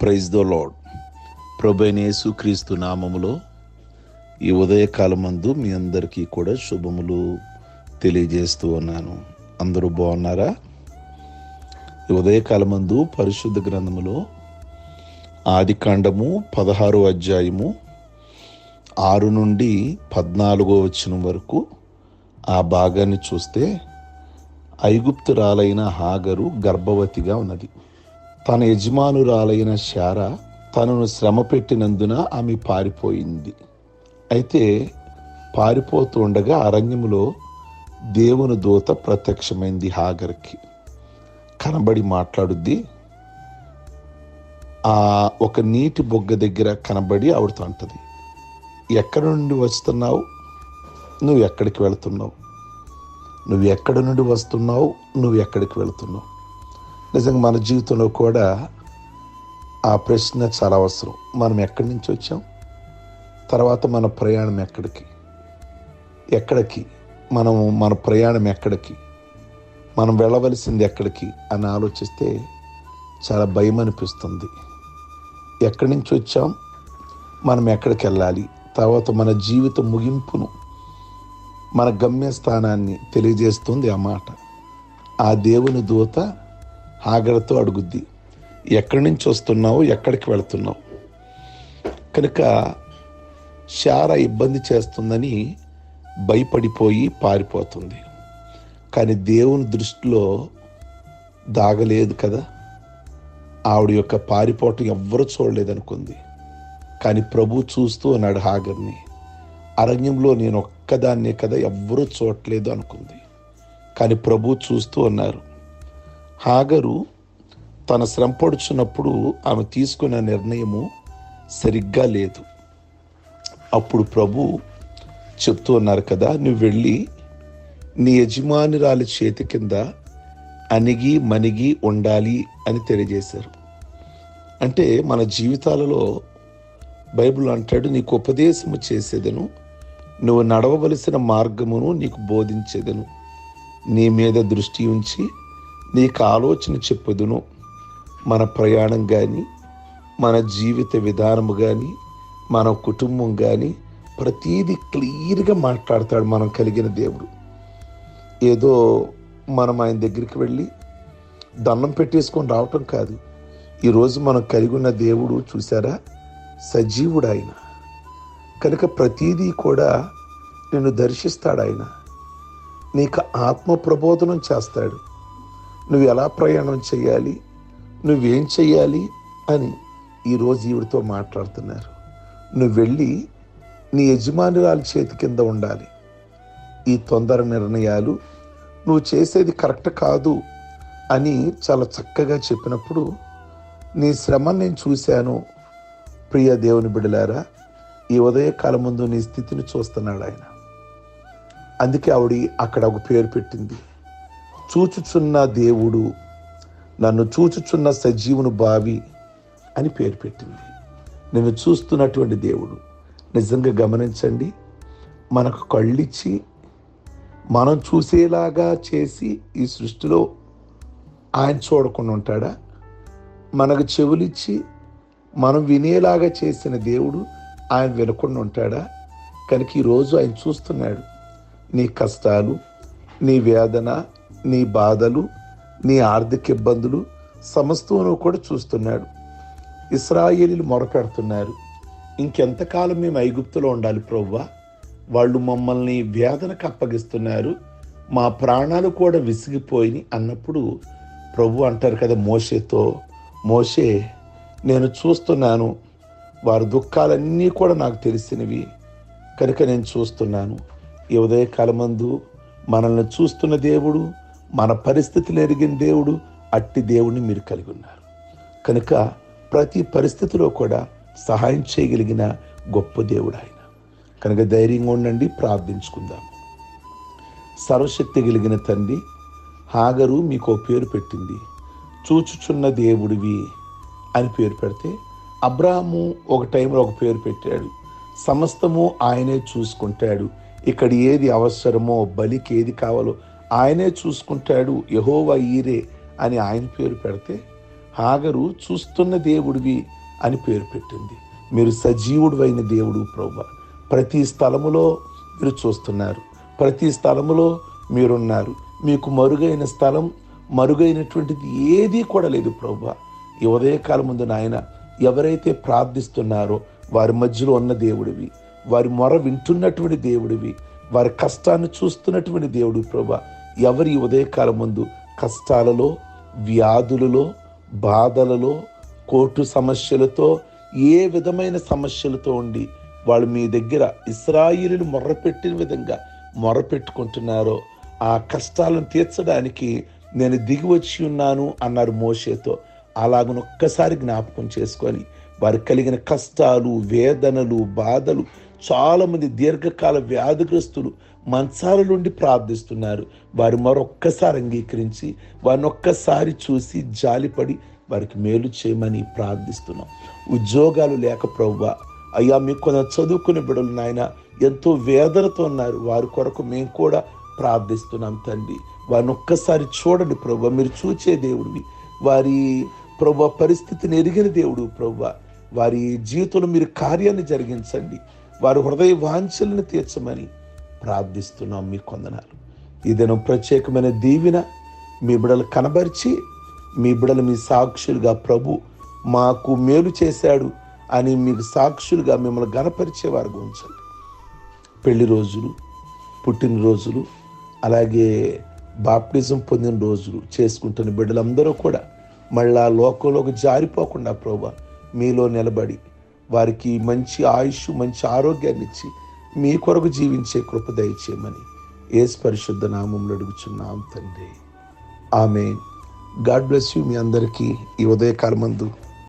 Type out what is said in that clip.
Praise the lord ప్రభైనేసు క్రీస్తు నామములో ఈ ఉదయకాలమందు మీ అందరికీ కూడా శుభములు తెలియజేస్తూ ఉన్నాను. అందరూ బాగున్నారా? ఈ ఉదయకాలమందు పరిశుద్ధ గ్రంథములో ఆది కాండము పదహారు అధ్యాయము ఆరు నుండి పద్నాలుగో వచ్చిన వరకు ఆ భాగాన్ని చూస్తే ఐగుప్తురాలైన హాగరు గర్భవతిగా ఉన్నది. తన యజమానురాలైన శార తనను శ్రమ పెట్టినందున ఆమె పారిపోయింది. అయితే పారిపోతూ ఉండగా అరణ్యములో దేవుని దూత ప్రత్యక్షమైంది హాగర్కి. కనబడి మాట్లాడుద్ది ఆ ఒక నీటి బొగ్గ దగ్గర కనబడి ఆవిడతో అంటది ఎక్కడి నుండి వస్తున్నావు? నువ్వు ఎక్కడికి వెళ్తున్నావు? నువ్వు ఎక్కడి నుండి వస్తున్నావు? నువ్వు ఎక్కడికి వెళ్తున్నావు? నిజంగా మన జీవితంలో కూడా ఆ ప్రశ్న చాలా అవసరం. మనం ఎక్కడి నుంచి వచ్చాం? తర్వాత మన ప్రయాణం ఎక్కడికి? ఎక్కడికి? మనం మన ప్రయాణం ఎక్కడికి? మనం వెళ్ళవలసింది ఎక్కడికి? అని ఆలోచిస్తే చాలా భయం అనిపిస్తుంది. ఎక్కడి నుంచి వచ్చాం? మనం ఎక్కడికి వెళ్ళాలి? తర్వాత మన జీవిత ముగింపును మన గమ్యస్థానాన్ని తెలియజేస్తుంది ఆ మాట. ఆ దేవుని దూత హాగరతో అడుగుద్ది ఎక్కడి నుంచి వస్తున్నావు? ఎక్కడికి వెళుతున్నావు? కనుక శార ఇబ్బంది చేస్తుందని భయపడిపోయి పారిపోతుంది. కానీ దేవుని దృష్టిలో దాగలేదు కదా? ఆవిడ యొక్క పారిపోవటం ఎవ్వరూ చూడలేదనుకుంది. కానీ ప్రభు చూస్తూ అన్నాడు హాగర్ని అరణ్యంలో నేను ఒక్కదాన్నే కదా ఎవ్వరూ చూడలేదు అనుకుంది. కానీ ప్రభు చూస్తూ ఉన్నారు హాగరు తన శ్రమ పడుచున్నప్పుడు ఆమె తీసుకున్న నిర్ణయము సరిగ్గా లేదు. అప్పుడు ప్రభు చెప్తూ ఉన్నారు కదా నువ్వు వెళ్ళి నీ యజమానురాలి చేతి కింద అణిగి మణిగి ఉండాలి అని తెలియజేశారు. అంటే మన జీవితాలలో బైబిల్ అంటాడు నీకు ఉపదేశము చేసేదను నువ్వు నడవవలసిన మార్గమును నీకు బోధించేదను. నీ మీద దృష్టి ఉంచి నీకు ఆలోచన చెప్పుదును. మన ప్రయాణం కానీ మన జీవిత విధానము కానీ మన కుటుంబం కానీ ప్రతీది క్లియర్గా మాట్లాడతాడు మనం కలిగిన దేవుడు. ఏదో మనం ఆయన దగ్గరికి వెళ్ళి దండం పెట్టేసుకొని రావటం కాదు. ఈరోజు మనం కలిగి ఉన్న దేవుడు చూసారా సజీవుడు ఆయన. కనుక ప్రతీదీ కూడా నిన్ను దర్శిస్తాడు ఆయన. నీకు ఆత్మ ప్రబోధనం చేస్తాడు. నువ్వు ఎలా ప్రయాణం చేయాలి? నువ్వేం చేయాలి? అని ఈరోజు ఈవిడితో మాట్లాడుతున్నారు. నువ్వు వెళ్ళి నీ యజమానురాలు చేతి కింద ఉండాలి. ఈ తొందర నిర్ణయాలు నువ్వు చేసేది కరెక్ట్ కాదు అని చాలా చక్కగా చెప్పినప్పుడు నీ శ్రమను నేను చూశాను. ప్రియ దేవుని బిడలారా ఈ ఉదయకాల ముందు నీ స్థితిని చూస్తున్నాడు ఆయన. అందుకే ఆవిడ అక్కడ ఒక పేరు పెట్టింది. చూచుచున్న దేవుడు నన్ను చూచుచున్న సజీవును బావి అని పేరు పెట్టింది. నేను చూస్తున్నటువంటి దేవుడు నిజంగా గమనించండి మనకు కళ్ళిచ్చి మనం చూసేలాగా చేసి ఈ సృష్టిలో ఆయన చూడకుండా ఉంటాడా? మనకు చెవులిచ్చి మనం వినేలాగా చేసిన దేవుడు ఆయన వినకుండా ఉంటాడా? కనుక ఈరోజు ఆయన చూస్తున్నాడు. నీ కష్టాలు నీ వేదన నీ బాధలు నీ ఆర్థిక ఇబ్బందులు సమస్తమును కూడా చూస్తున్నాడు. ఇస్రాయేలీలు మొరపెడుతున్నారు ఇంకెంతకాలం మేము ఐగుప్తులో ఉండాలి ప్రవ్వా? వాళ్ళు మమ్మల్ని వేదనకు అప్పగిస్తున్నారు. మా ప్రాణాలు కూడా విసిగిపోయి అన్నప్పుడు ప్రభు అంటారు కదా మోషేతో మోషే నేను చూస్తున్నాను. వారి దుఃఖాలన్నీ కూడా నాకు తెలిసినవి. కనుక నేను చూస్తున్నాను. ఈ ఉదయకాలమందు మనల్ని చూస్తున్న దేవుడు మన పరిస్థితులు ఎరిగిన దేవుడు అట్టి దేవుణ్ణి మీరు కలిగి ఉన్నారు. కనుక ప్రతి పరిస్థితిలో కూడా సహాయం చేయగలిగిన గొప్ప దేవుడు ఆయన. కనుక ధైర్యంగా ఉండండి ప్రార్థించుకుందాం. సర్వశక్తి కలిగిన తండ్రి హాగరు మీకు పేరు పెట్టింది. చూచుచున్న దేవుడివి అని పేరు పెడితే అబ్రాహము ఒక టైంలో ఒక పేరు పెట్టాడు. సమస్తము ఆయనే చూసుకుంటాడు. ఇక్కడ ఏది అవసరమో బలికి ఏది కావాలో ఆయనే చూసుకుంటాడు యహోవా ఈరే అని ఆయన పేరు పెడితే హాగరు చూస్తున్న దేవుడివి అని పేరు పెట్టింది. మీరు సజీవుడు అయిన దేవుడు ప్రభు ప్రతి స్థలములో మీరు చూస్తున్నారు. ప్రతి స్థలములో మీరున్నారు. మీకు మరుగైన స్థలం మరుగైనటువంటిది ఏదీ కూడా లేదు ప్రభు ఈ ఉదయకాలం ముందు నాయన ఎవరైతే ప్రార్థిస్తున్నారో వారి మధ్యలో ఉన్న దేవుడివి వారి మొర వింటున్నటువంటి దేవుడివి వారి కష్టాన్ని చూస్తున్నటువంటి దేవుడు ప్రభా ఎవరి ఉదయకాలం ముందు కష్టాలలో వ్యాధులలో బాధలలో కోర్టు సమస్యలతో ఏ విధమైన సమస్యలతో ఉండి వాళ్ళు మీ దగ్గర ఇస్రాయిలు మొర్రపెట్టిన విధంగా మొరపెట్టుకుంటున్నారో ఆ కష్టాలను తీర్చడానికి నేను దిగి వచ్చి ఉన్నాను అన్నారు మోషేతో. అలాగను ఒక్కసారి జ్ఞాపకం చేసుకొని వారు కలిగిన కష్టాలు వేదనలు బాధలు చాలామంది దీర్ఘకాల వ్యాధిగ్రస్తులు మంచాల నుండి ప్రార్థిస్తున్నారు. వారు మరొక్కసారి అంగీకరించి వారిని ఒక్కసారి చూసి జాలిపడి వారికి మేలు చేయమని ప్రార్థిస్తున్నాం. ఉద్యోగాలు లేక ప్రవ్వా అయ్యా మీకు కొంత చదువుకునే బిడ్డలు నాయన ఎంతో వేదనతో ఉన్నారు. వారి కొరకు మేము కూడా ప్రార్థిస్తున్నాం తండ్రి. వారిని ఒక్కసారి చూడండి ప్రభు మీరు చూచే దేవుడివి. వారి ప్రభు పరిస్థితిని ఎరిగిన దేవుడు ప్రభు వారి జీవితంలో మీరు కార్యాన్ని జరిగించండి. వారి హృదయ వాంఛలను తీర్చమని ప్రార్థిస్తున్నాం మీ కొందనాలు. ఇదేనో ప్రత్యేకమైన దీవెన మీ బిడలు కనబరిచి మీ బిడలు మీ సాక్షులుగా ప్రభు మాకు మేలు చేశాడు అని మీకు సాక్షులుగా మిమ్మల్ని గనపరిచేవారుగా ఉంచండి. పెళ్ళి రోజులు పుట్టినరోజులు అలాగే బాప్టిజం పొందిన రోజులు చేసుకుంటున్న బిడ్డలందరూ కూడా మళ్ళా లోకంలోకి జారిపోకుండా ప్రభా మీలో నిలబడి వారికి మంచి ఆయుష్ మంచి ఆరోగ్యాన్ని ఇచ్చి మీ కొరకు జీవించే కృప దయచేయమని ఏసు పరిశుద్ధ నామంలో అడుగుచున్నాం తండ్రి. ఆమె గాడ్ బ్లెస్ యూ మీ అందరికీ ఈ ఉదయకాలమందు. మందు